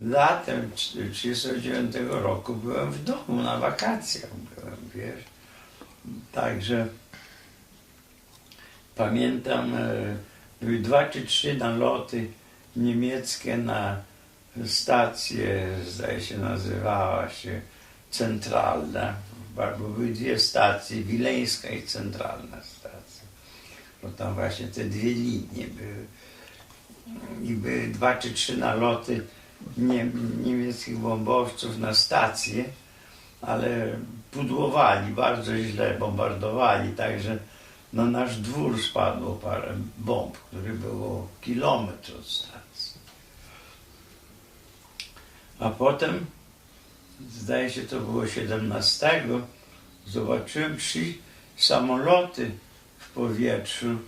latem 1939 roku byłem w domu na wakacjach byłem, wiesz. Także pamiętam e, były dwa czy trzy naloty niemieckie na stację, zdaje się nazywała się Centralna, bo były dwie stacje, Wileńska i Centralna stacja. Bo tam właśnie te dwie linie były. I były dwa czy trzy naloty nie, niemieckich bombowców na stację, ale pudłowali, bardzo źle bombardowali, także na nasz dwór spadło parę bomb, które było kilometr od stacji. A potem, zdaje się to było 17, zobaczyłem trzy samoloty w powietrzu,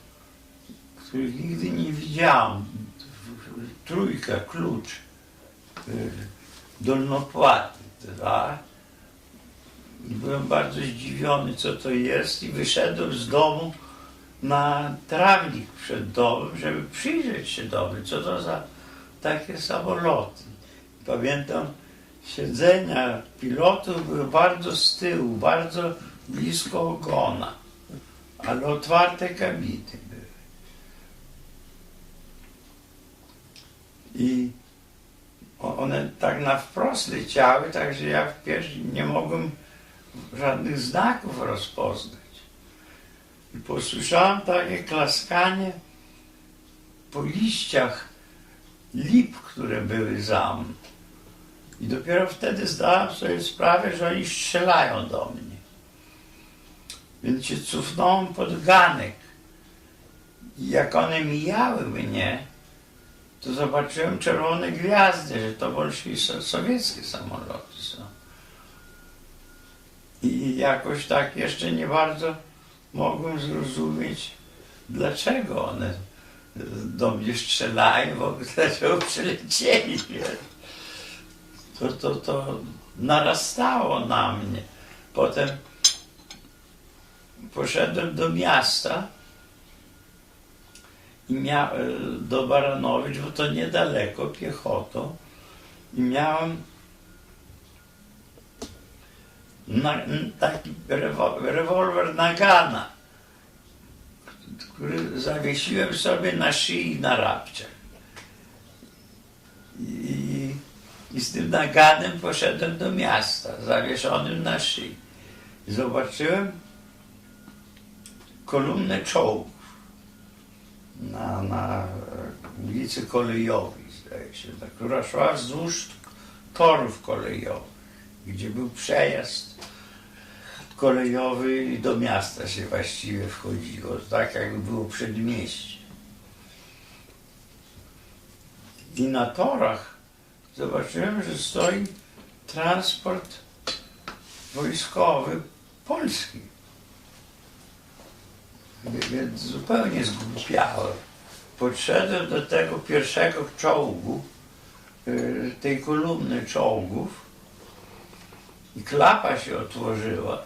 których nigdy nie widziałem. Trójka, klucz, y, dolnopłaty, dwa. I byłem bardzo zdziwiony, co to jest i wyszedłem z domu na trawnik przed domem, żeby przyjrzeć się domu, co to za takie samoloty. Pamiętam, siedzenia pilotów były bardzo z tyłu, bardzo blisko ogona, ale otwarte kabiny były. I one tak na wprost leciały, także ja w pierwszym nie mogłem żadnych znaków rozpoznać. I posłyszałem takie klaskanie po liściach lip, które były za mną. I dopiero wtedy zdałem sobie sprawę, że oni strzelają do mnie. Więc się cofnąłem pod ganek. I jak one mijały mnie, to zobaczyłem czerwone gwiazdy, że to bolszewickie sowieckie samoloty są. I jakoś tak jeszcze nie bardzo mogłem zrozumieć, dlaczego one do mnie strzelają, bo dlaczego przylecieli. To, to, to narastało na mnie. Potem poszedłem do miasta i mia, do Baranowicz, bo to niedaleko, piechotą. I miałem na, taki rewolwer Nagana, który zawiesiłem sobie na szyi na rapciach. I, I z tym naganem poszedłem do miasta, zawieszonym na szyi. Zobaczyłem kolumnę czołgów na, na ulicy Kolejowej, zdaje się, która szła wzdłuż torów kolejowych, gdzie był przejazd kolejowy i do miasta się właściwie wchodziło, tak jakby było przedmieście. I na torach zobaczyłem, że stoi transport wojskowy polski. Więc zupełnie zgłupiałem. Podszedłem do tego pierwszego czołgu, y, tej kolumny czołgów i klapa się otworzyła.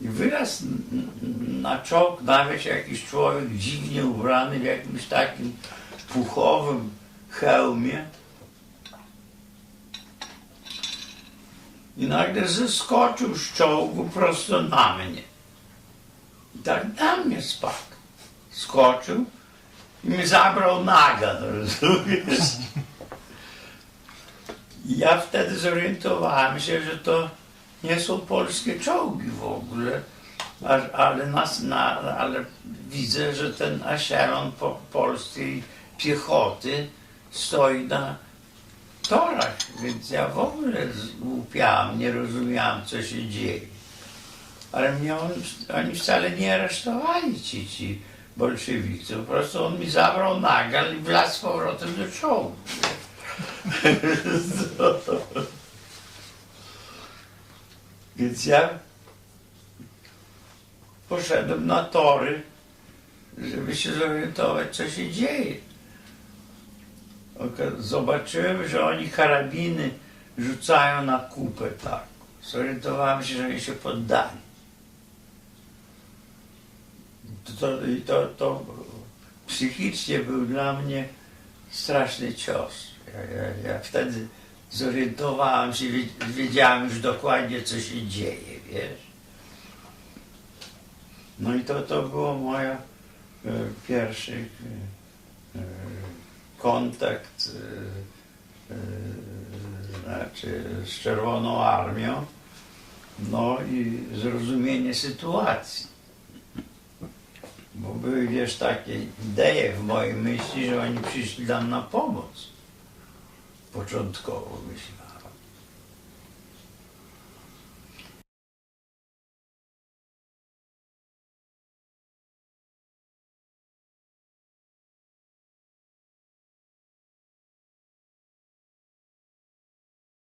I wyraz na czołg nawet jakiś człowiek dziwnie ubrany w jakimś takim puchowym hełmie. I nagle zeskoczył z czołgu prosto na mnie. Tak na mnie spadł. Skoczył i mi zabrał naga, rozumiesz? Ja wtedy zorientowałem się, że to nie są polskie czołgi w ogóle, ale, nas, na, ale widzę, że ten asieron po, polskiej piechoty stoi na torach, więc ja w ogóle złupiałem, nie rozumiałem, co się dzieje. Ale mnie on, oni wcale nie aresztowali ci, ci bolszewicy, po prostu on mi zabrał nagal i wlazł z powrotem do czołgu. Więc ja poszedłem na tory, żeby się zorientować, co się dzieje. Zobaczyłem, że oni karabiny rzucają na kupę tak. Zorientowałem się, że oni się poddali. To, to, to, psychicznie był dla mnie straszny cios. Ja, ja, ja wtedy zorientowałem się, wie- wiedziałem już dokładnie, co się dzieje, wiesz. No i to, to było moja e, pierwszy e, e, kontakt e, e, znaczy z Czerwoną Armią, no i zrozumienie sytuacji. Bo były, wiesz, takie idee w mojej myśli, że oni przyszli nam na pomoc. Początkowo myślałem.